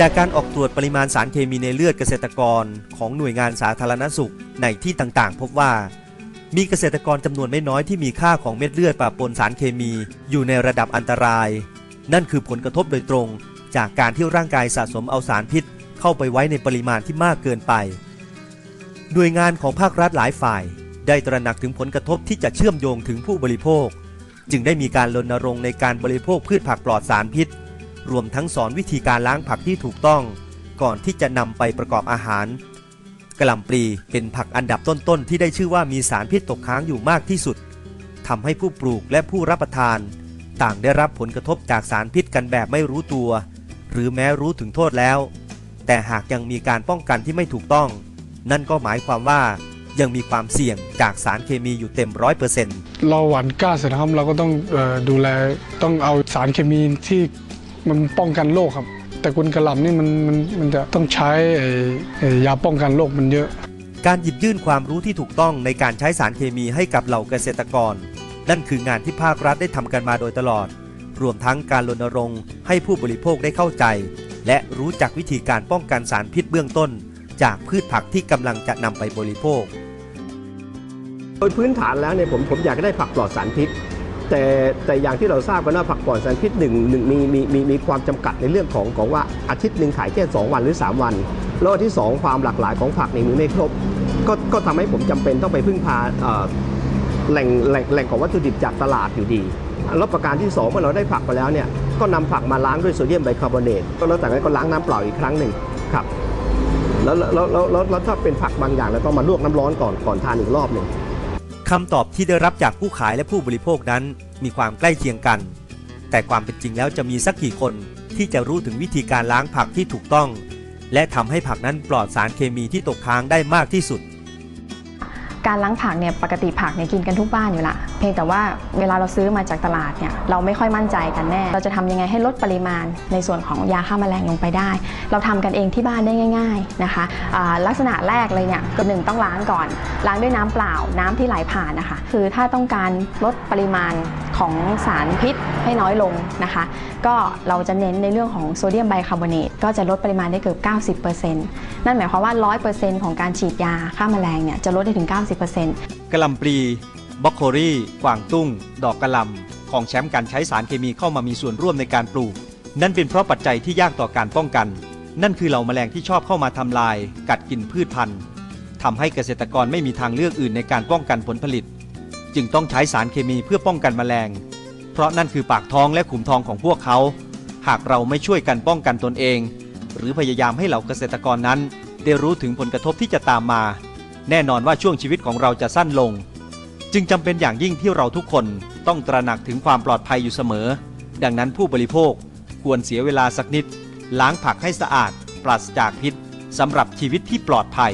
จากการออกตรวจปริมาณสารเคมีในเลือดเกษตรกรของหน่วยงานสาธารณสุขในที่ต่างๆ พบว่า มีเกษตรกรจำนวนไม่น้อยที่มีค่าของเม็ดเลือดปะปนสารเคมีอยู่ในระดับอันตราย นั่นคือผลกระทบโดยตรง จากการที่ร่างกายสะสมเอาสารพิษ เข้าไปไว้ในปริมาณที่มากเกินไป หน่วยงานของภาครัฐหลายฝ่าย ได้ตระหนักถึงผลกระทบที่จะเชื่อมโยงถึงผู้บริโภค จึงได้มีการรณรงค์ในการบริโภคพืชผักปลอดสารพิษ รวมทั้งสอนวิธีการล้างผักที่ถูกต้อง ก่อนที่จะนำไปประกอบอาหารกระหล่ำปลีเป็นผักอันดับต้นๆ ที่ได้ชื่อว่ามีสารพิษตกค้างอยู่มากที่สุดทำให้ผู้ปลูกและผู้รับประทาน ต่างได้รับผลกระทบจากสารพิษกันแบบไม่รู้ตัว หรือแม้รู้ถึงโทษแล้ว แต่หากยังมีการป้องกันที่ไม่ถูกต้อง นั่นก็หมายความว่ายังมีความเสี่ยงจากสารเคมีอยู่เต็มร้อยเปอร์เซ็นต์เราหว่านกล้าเสร็จนะครับเราก็ต้องออดูแลต้องเอาสารเคมีที่ มันป้องกันโรคครับ แต่คุณกระหล่ำนี่มันมันมันจะต้องใช้ไอ้ไอ้ยาป้องกันโรคมันเยอะ การหยิบยื่นความรู้ที่ถูกต้องในการใช้สารเคมีให้กับเหล่าเกษตรกร นั่นคืองานที่ภาครัฐได้ทำกันมาโดยตลอด รวมทั้งการรณรงค์ให้ผู้บริโภคได้เข้าใจ และรู้จักวิธีการป้องกันสารพิษเบื้องต้น จากพืชผักที่กำลังจะนำไปบริโภค โดยพื้นฐานแล้วเนี่ยผมผมอยากได้ผักปลอดสารพิษ แต่แต่อย่างที่เราทราบกันว่าผักปลอดสารพิษหนึ่งหนึ่งมีมีมีมีความจำกัดในเรื่องของของว่าอาทิตย์หนึ่งขายแค่ 2 วันหรือ 3 วันแล้วอันที่ 2 ความหลากหลายของผักในี่มีไม่ครบ ก็ก็ทำให้ผมจำเป็นต้องไปพึ่งพาแหล่งแหล่งแหล่งของวัตถุดิบจากตลาดอยู่ดีแล้วประการที่ 2 เมื่อเราได้ผักไปแล้วเนี่ยก็นำผักมาล้างด้วยโซเดียมไบคาร์บอเนตก็แล้วจากนั้นก็ล้างน้ำเปล่าอีกครั้งหนึ่งครับแล้วแล้วแล้วแล้วแล้วถ้าเป็นผักบางอย่างเราต้องมาลวกน้ำร้อนก่อนก่อนทานอีกรอบหนึ่ง คำตอบที่ได้รับจากผู้ขายและผู้บริโภคนั้น มีความใกล้เคียงกัน แต่ความเป็นจริงแล้วจะมีสักกี่คนที่จะรู้ถึงวิธีการล้างผักที่ถูกต้อง และทำให้ผักนั้นปลอดสารเคมีที่ตกค้างได้มากที่สุด การล้างผักเนี่ยปกติผักเนี่ยกินกันทุกบ้านอยู่ละเพียงแต่ว่าเวลาเราซื้อมาจากตลาดเนี่ยเราไม่ค่อยมั่นใจกันแน่ เราจะทำยังไงให้ลดปริมาณในส่วนของยาฆ่าแมลงลงไปได้ เราทำกันเองที่บ้านได้ง่าย ๆนะคะลักษณะแรกเลยเนี่ยก็หนึ่งต้องล้างก่อน ล้างด้วยน้ำเปล่าน้ำที่ไหลผ่านนะคะ คือถ้าต้องการลดปริมาณของสารพิษ ให้น้อยลงนะคะ ก็เราจะเน้นในเรื่องของโซเดียมไบคาร์บอเนตก็จะลดปริมาณได้เกือบ 90%นั่นหมายความว่า 100%ของการฉีดยาฆ่าแมลงเนี่ยจะลดได้ถึง 90%กระลำปลีบล็อกโคลี่กวางตุ้ง ดอกกระลำ ของแชมป์การใช้สารเคมีเข้ามามีส่วนร่วมในการปลูก นั่นเป็นเพราะปัจจัยที่ยากต่อการป้องกัน นั่นคือเหล่าแมลงที่ชอบเข้ามาทำลาย กัดกินพืชพันธุ์ทำให้เกษตรกรไม่มีทางเลือกอื่นในการป้องกันผลผลิต จึงต้องใช้สารเคมีเพื่อป้องกันแมลง เพราะนั่นคือปากท้องและขุมทองของพวกเขา หากเราไม่ช่วยกันป้องกันตนเอง หรือพยายามให้เหล่าเกษตรกรนั้น ได้รู้ถึงผลกระทบที่จะตามมา แน่นอนว่าช่วงชีวิตของเราจะสั้นลง จึงจำเป็นอย่างยิ่งที่เราทุกคนต้องตระหนักถึงความปลอดภัยอยู่เสมอ ดังนั้นผู้บริโภคควรเสียเวลาสักนิด ล้างผักให้สะอาด ปราศจากพิษสำหรับชีวิตที่ปลอดภัย